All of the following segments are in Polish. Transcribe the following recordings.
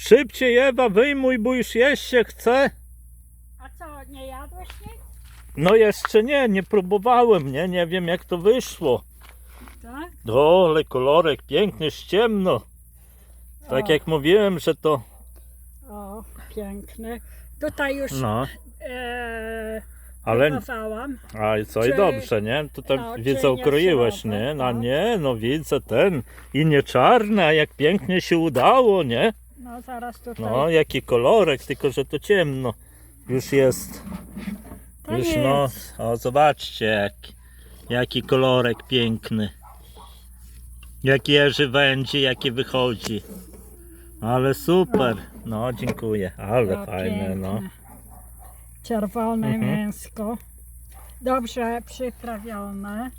Szybciej Ewa, wyjmuj, bo już jeść się chce. A co, nie jadłeś nic? No jeszcze nie, nie próbowałem, nie, nie wiem jak to wyszło. Tak? O, ale kolorek piękny, ściemno. Tak O. jak mówiłem, że to, O, piękny. Tutaj już no, e, ale, próbowałam. a i co, i Czy- dobrze, nie? Tutaj no, czy widzę, nie ukroiłeś, trzeba, nie? No tak? nie, no widzę ten, i nie czarne, a jak pięknie się udało, nie? No zaraz tutaj. No, jaki kolorek, tylko że to ciemno już jest. to Już nic. no, o zobaczcie jak, jaki kolorek piękny. Jak jeży będzie, jaki wychodzi. Ale super. No, dziękuję. Ale O, fajne, no. piękne. Czerwone Mhm. mięsko. Dobrze przyprawione.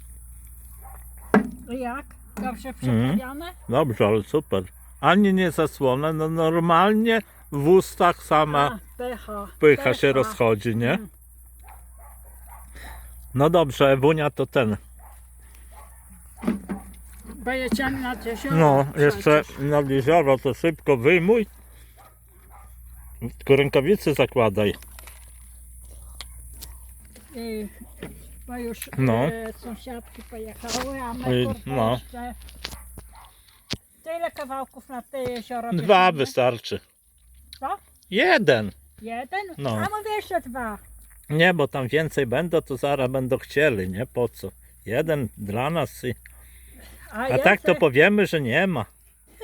Jak? Dobrze Mhm. przyprawione? Dobrze, ale super. Ani nie zasłone, no normalnie w ustach sama A, pycha. pycha się rozchodzi, nie? Mm. No dobrze, Ewunia to ten. Jedziemy na jezioro. No, przecież. jeszcze na jezioro to szybko wyjmuj. Tylko rękawice zakładaj. I, bo już No. e, sąsiadki pojechały, a my I- no. To ile kawałków na te jezioro Dwa bierzemy? wystarczy. Dwa? Jeden. Jeden? No. A mówię jeszcze dwa. Nie, bo tam więcej będą, to zaraz będą chcieli, nie? Po co? Jeden dla nas. I... A, A tak to powiemy, że nie ma.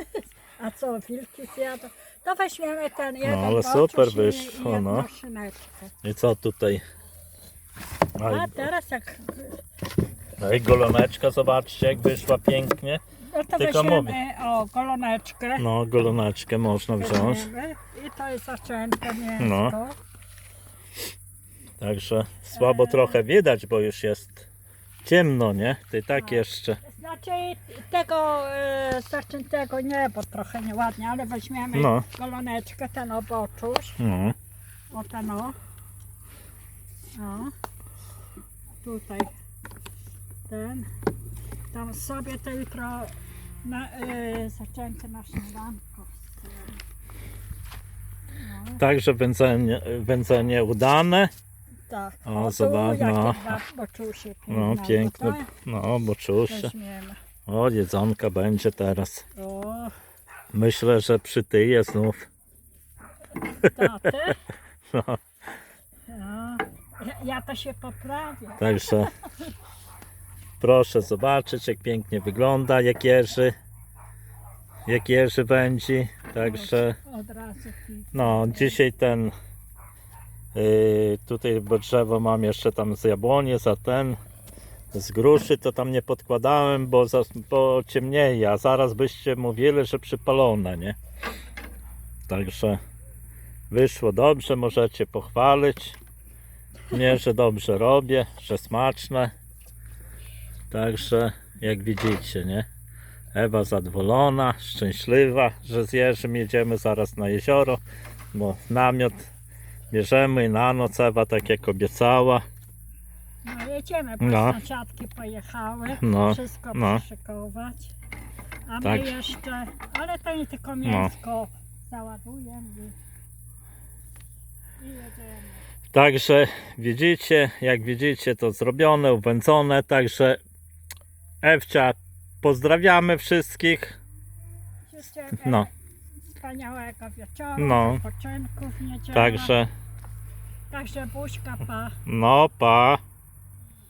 A co, wilki zjadą? To weźmiemy ten jeden No, ale super i- wyszło, jedną no. szyneczkę. I co tutaj? A Aj, teraz jak... no i goloneczka, zobaczcie, jak wyszła pięknie. No to Tylko weźmiemy mówię. o goloneczkę. No, goloneczkę można wziąć. weźmiemy I to jest zaczęte mięsko. No. Także słabo trochę widać, bo już jest ciemno, nie? Ty tak No. jeszcze. Znaczy tego e, zaczętego nie, bo trochę nieładnie, ale weźmiemy No. goloneczkę, ten oboczuś, No. o ten o. o. Tutaj ten. Tam sobie to jutro na, e, śniadanko. No, Także wędzenie, wędzenie udane. tak. O, tu zobacz, jakie no. dwa boczusie No piękne, No, bo czusze. Weźmiemy. O, jedzonka będzie teraz. O, Myślę, że przytyje znów. tatę. No, No, ja, ja to się poprawię. także proszę zobaczyć, jak pięknie wygląda, jak jeży. Jak jeży będzie. Także no, dzisiaj ten yy, tutaj drzewo mam jeszcze tam z jabłoni, za ten z gruszy to tam nie podkładałem, bo, za, bo ciemnieje, a zaraz byście mówili, że przypalone, nie? Także wyszło dobrze, możecie pochwalić mnie, że dobrze robię, że smaczne. Także jak widzicie, nie? Ewa zadowolona, szczęśliwa, że z Jerzym jedziemy zaraz na jezioro, bo namiot bierzemy i na noc Ewa tak jak obiecała. No jedziemy, bo No. sąsiadki pojechały. No, Wszystko no. przyszykować. A Tak. my jeszcze, ale to nie tylko mięsko załadujemy i, i jedziemy. Także widzicie, jak widzicie to zrobione, uwędzone, także Ewcia pozdrawiamy wszystkich. No. wspaniałego wieczoru, No. odpoczynku w niedzielę. Także Także buźka pa. no pa.